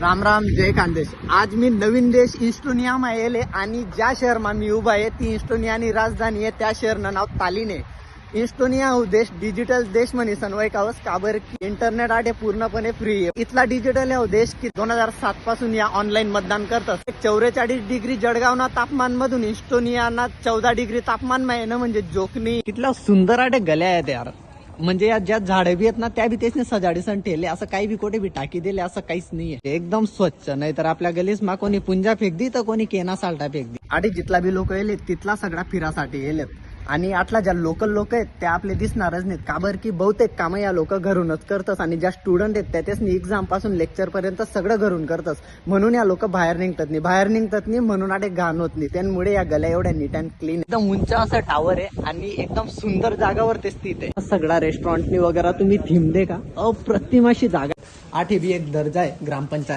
राम राम जय खानदेश आज मी नवीन देश इस्टोनियामा येले आणि ज्या शहरमा मी उभा आहे ती इस्टोनियानी राजधानी आहे. त्या शहरनं नाव तालीने. आहे इस्टोनिया हा देश डिजिटल देश म्हणे. सनवाई काबर की इंटरनेट आटे पूर्णपणे फ्री आहे. इथला डिजिटल हा देश की दोन हजार सात पासून या ऑनलाईन मतदान करतात. चौवेचाळीस डिग्री जळगावना तापमान मधून इस्टोनियाना चौदा डिग्री तापमान मा येणं म्हणजे जोकनी कितला सुंदर आटे गल्या आहेत यार. म्हणजे या ज्या झाडे बी आहेत ना त्या बी त्याने सजाडी सण ठेवले. असं काही बी कोठे बी टाकी दिले असं काहीच नाहीये. एकदम स्वच्छ नाही तर आपल्या गलीस मा कोणी पुंजा फेकदी तर कोणी केना साल्टा फेकदी आणि जितला बी लोक येले तिथला सगळा फिरासाठी येलेत. आणि आतला ज्या लोकल लोक आहेत त्या आपले दिसणारच नाहीत. का बरं की बहुतेक कामं या लोक घरूनच करतात आणि ज्या स्टुडंट आहेत त्या त्याच एक्झामपासून लेक्चर पर्यंत सगळं घरून करतात म्हणून या लोक बाहेर निघतात नाही. बाहेर निघतात नाही म्हणून आटे घाण होत नाही. त्यामुळे या गल्या एवढ्या नीट अँड क्लीन एकदम उंच असं टावर आहे आणि एकदम सुंदर जागावर ते स्थित आहे. सगळा रेस्टॉरंटनी वगैरे तुम्ही थीम दे का अप्रतिम अशी जागा. आठ बी एक दर्जा आहे ग्रामपंचायत.